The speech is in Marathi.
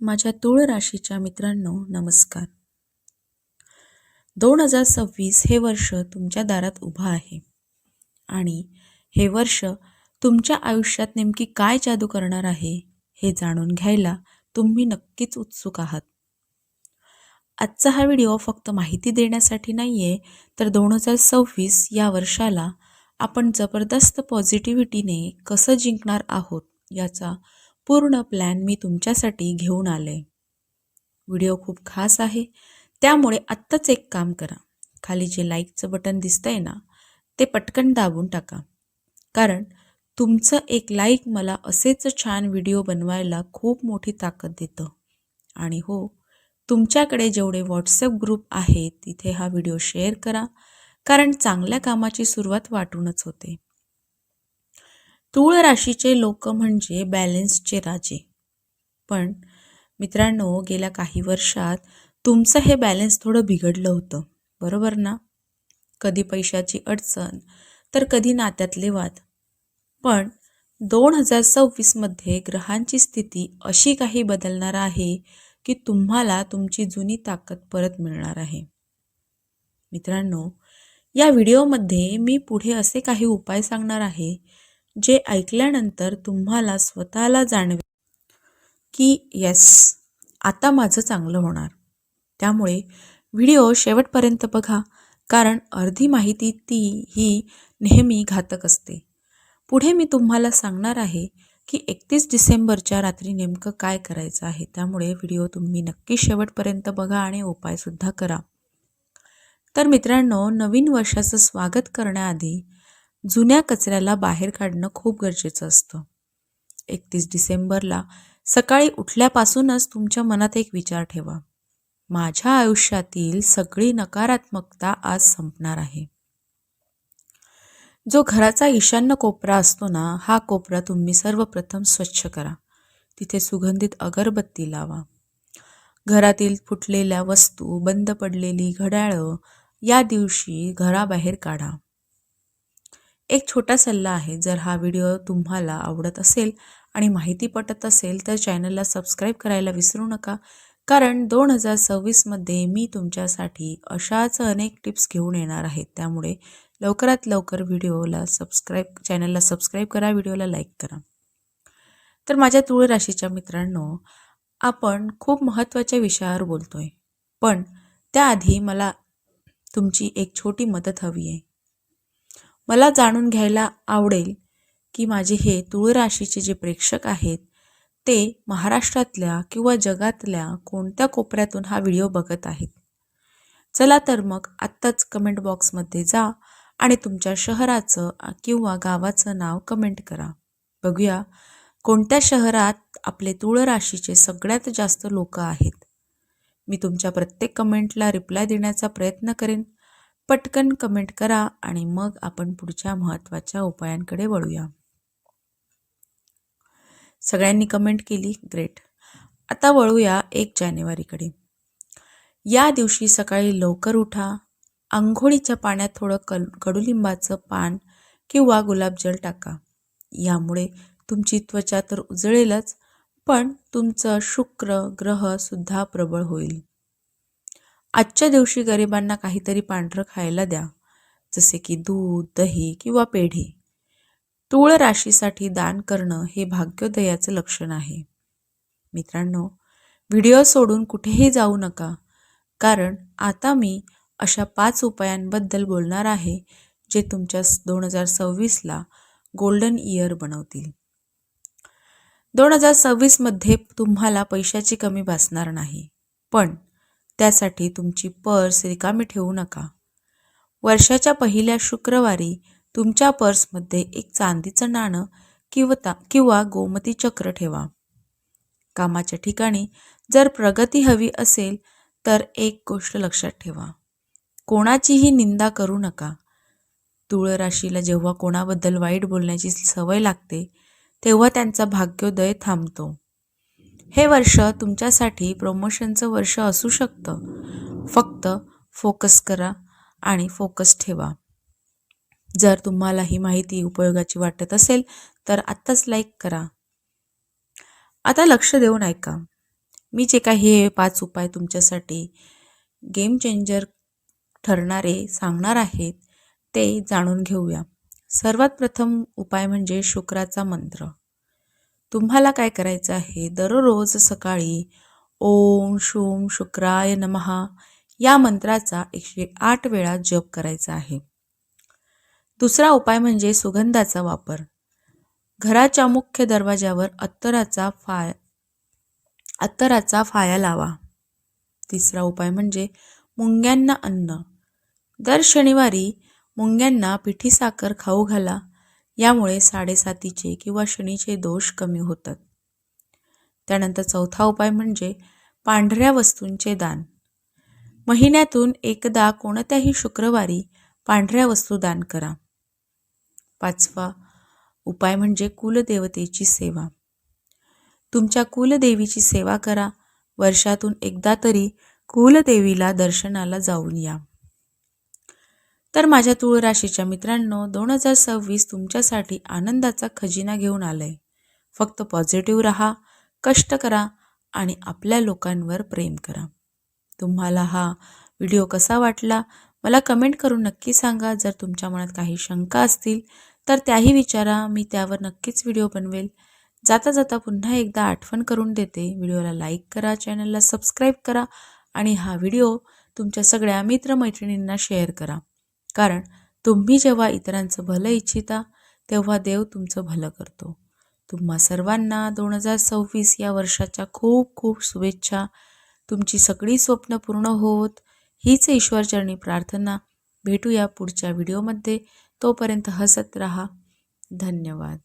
माझ्या तुळ राशीच्या मित्रांनो नमस्कार. दोन हजार सव्वीस हे वर्ष तुमच्या दारात उभं आहे. आणि हे वर्ष तुमच्या आयुष्यात नेमकी काय जादू करणार आहे हे जाणून घ्यायला तुम्ही नक्कीच उत्सुक आहात. आजचा हा व्हिडिओ फक्त माहिती देण्यासाठी नाही आहे तर दोन हजार सव्वीस या वर्षाला आपण जबरदस्त पॉझिटिव्हिटीने कसं जिंकणार आहोत याचा पूर्ण प्लॅन मी तुमच्यासाठी घेऊन आले. व्हिडिओ खूप खास आहे. त्यामुळे आत्ताच एक काम करा. खाली जे लाईकचं बटन दिसतंय ना ते पटकन दाबून टाका. कारण तुमचं एक लाईक मला असेच छान व्हिडिओ बनवायला खूप मोठी ताकद देतं. आणि हो तुमच्याकडे जेवढे व्हॉट्सअप ग्रुप आहेत तिथे हा व्हिडिओ शेअर करा. कारण चांगल्या कामाची सुरुवात वाटूनच होते. तूळ राशीचे लोक म्हणजे बॅलेन्सचे राजे. पण मित्रांनो गेल्या काही वर्षात तुमचं हे बॅलेन्स थोडं बिघडलं होतं बरोबर ना? कधी पैशाची अडचण तर कधी नात्यातले वाद. पण दोन हजार सव्वीसमध्ये ग्रहांची स्थिती अशी काही बदलणार आहे की तुम्हाला तुमची जुनी ताकद परत मिळणार आहे. मित्रांनो या व्हिडिओमध्ये मी पुढे असे काही उपाय सांगणार आहे जे ऐकल्यानंतर तुम्हाला स्वतःला जाणवे की येस आता माझं चांगलं होणार. त्यामुळे व्हिडिओ शेवटपर्यंत बघा कारण अर्धी माहिती ती ही नेहमी घातक असते. पुढे मी तुम्हाला सांगणार आहे की एकतीस डिसेंबरच्या रात्री नेमकं काय करायचं आहे. त्यामुळे व्हिडिओ तुम्ही नक्की शेवटपर्यंत बघा आणि उपायसुद्धा करा. तर मित्रांनो नवीन वर्षाचं स्वागत करण्याआधी जुन्या कचऱ्याला बाहेर काढणं खूप गरजेचं असतं. एकतीस डिसेंबरला सकाळी उठल्यापासूनच तुमच्या मनात एक विचार ठेवा. माझ्या आयुष्यातील सगळी नकारात्मकता आज संपणार आहे. जो घराचा ईशान्य कोपरा असतो ना हा कोपरा तुम्ही सर्वप्रथम स्वच्छ करा. तिथे सुगंधित अगरबत्ती लावा. घरातील फुटलेल्या वस्तू बंद पडलेली घड्याळं या दिवशी घराबाहेर काढा. एक छोटा सल्ला आहे जर हा व्हिडिओ तुम्हाला आवडत असेल आणि माहिती पटत असेल तर चॅनलला सबस्क्राईब करायला विसरू नका. कारण दोन हजार सव्वीसमध्ये मी तुमच्यासाठी अशाच अनेक टिप्स घेऊन येणार आहेत त्यामुळे लवकरात लवकर व्हिडिओला सबस्क्राईब चॅनलला सबस्क्राईब करा व्हिडिओला लाईक करा. तर माझ्या तुळ राशीच्या मित्रांनो आपण खूप महत्त्वाच्या विषयावर बोलतो आहे पण त्याआधी मला तुमची एक छोटी मदत हवी आहे. मला जाणून घ्यायला आवडेल की माझे हे तुळ राशीचे जे प्रेक्षक आहेत ते महाराष्ट्रातल्या किंवा जगातल्या कोणत्या कोपऱ्यातून हा व्हिडिओ बघत आहेत? चला तर मग आत्ताच कमेंट बॉक्समध्ये जा आणि तुमच्या शहराचं किंवा गावाचं नाव कमेंट करा. बघूया कोणत्या शहरात आपले तुळ राशीचे सगळ्यात जास्त लोक आहेत? मी तुमच्या प्रत्येक कमेंटला रिप्लाय देण्याचा प्रयत्न करेन. पटकन कमेंट करा आणि मग आपण पुढच्या महत्त्वाच्या उपायांकडे वळूया. सगळ्यांनी कमेंट केली? ग्रेट आता वळूया एक जानेवारीकडे. या दिवशी सकाळी लवकर उठा. आंघोळीच्या पाण्यात थोडं कल कडुलिंबाचं पान किंवा गुलाबजल टाका. यामुळे तुमची त्वचा तर उजळेलच पण तुमचं शुक्र ग्रहसुद्धा प्रबळ होईल. आजच्या दिवशी गरिबांना काहीतरी पांढरं खायला द्या जसे की दूध दही किंवा पेढे. तूळ राशीसाठी दान करणं हे भाग्योदयाचं लक्षण आहे. मित्रांनो व्हिडिओ सोडून कुठेही जाऊ नका कारण आता मी अशा पाच उपायांबद्दल बोलणार आहे जे तुमच्या दोन हजार सव्वीसला गोल्डन इयर बनवतील. दोन हजार सव्वीसमध्ये तुम्हाला पैशाची कमी भासणार नाही पण त्यासाठी तुमची पर्स रिकामी ठेवू नका. वर्षाच्या पहिल्या शुक्रवारी तुमच्या पर्समध्ये एक चांदीचं नाणं किंवा ता किंवा गोमती चक्र ठेवा. कामाच्या ठिकाणी जर प्रगती हवी असेल तर एक गोष्ट लक्षात ठेवा. कोणाचीही निंदा करू नका. तुळ राशीला जेव्हा कोणाबद्दल वाईट बोलण्याची सवय लागते तेव्हा त्यांचा भाग्योदय थांबतो. हे वर्ष तुमच्यासाठी प्रमोशनचं वर्ष असू शकतं. फक्त फोकस करा आणि फोकस ठेवा. जर तुम्हाला ही माहिती उपयोगाची वाटत असेल तर आत्ताच लाईक करा. आता लक्ष देऊन ऐका. मी जे काही हे पाच उपाय तुमच्यासाठी गेम चेंजर ठरणारे सांगणार आहेत ते जाणून घेऊया. सर्वात प्रथम उपाय म्हणजे शुक्राचा मंत्र. तुम्हाला काय करायचं आहे? दररोज सकाळी ओम शूम शुक्राय नमहा या मंत्राचा एकशे आठ वेळा जप करायचा आहे. दुसरा उपाय म्हणजे सुगंधाचा वापर. घराच्या मुख्य दरवाजावर अत्तराचा फाय अत्तराचा फाया लावा. तिसरा उपाय म्हणजे मुंग्यांना अन्न. दर शनिवारी मुंग्यांना पिठी साखर खाऊ घाला. यामुळे साडेसातीचे किंवा शनीचे दोष कमी होतात. त्यानंतर चौथा उपाय म्हणजे पांढऱ्या वस्तूंचे दान. महिन्यातून एकदा कोणत्याही शुक्रवारी पांढऱ्या वस्तू दान करा. पाचवा उपाय म्हणजे कुलदेवतेची सेवा. तुमच्या कुलदेवीची सेवा करा. वर्षातून एकदा तरी कुलदेवीला दर्शनाला जाऊन या. तर माझ्या तुळ राशीच्या मित्रांनो दोन हजार सव्वीस तुमच्यासाठी आनंदाचा खजिना घेऊन आलाय. फक्त पॉझिटिव्ह राहा कष्ट करा आणि आपल्या लोकांवर प्रेम करा. तुम्हाला हा व्हिडिओ कसा वाटला मला कमेंट करून नक्की सांगा. जर तुमच्या मनात काही शंका असतील तर त्याही विचारा. मी त्यावर नक्कीच व्हिडिओ बनवेल. जाता जाता पुन्हा एकदा आठवण करून देते. व्हिडिओला लाईक करा चॅनलला सबस्क्राईब करा आणि हा व्हिडिओ तुमच्या सगळ्या मित्रमैत्रिणींना शेअर करा. कारण तुम्ही जेव्हा इतरांचं भलं इच्छिता तेव्हा देव तुमचं भलं करतो. तुम्हा सर्वांना दोन हजार सव्वीस या वर्षाच्या खूप खूप शुभेच्छा. तुमची सगळी स्वप्न पूर्ण होत हीच ईश्वरचरणी प्रार्थना. भेटूया पुढच्या व्हिडिओमध्ये. तोपर्यंत हसत राहा. धन्यवाद.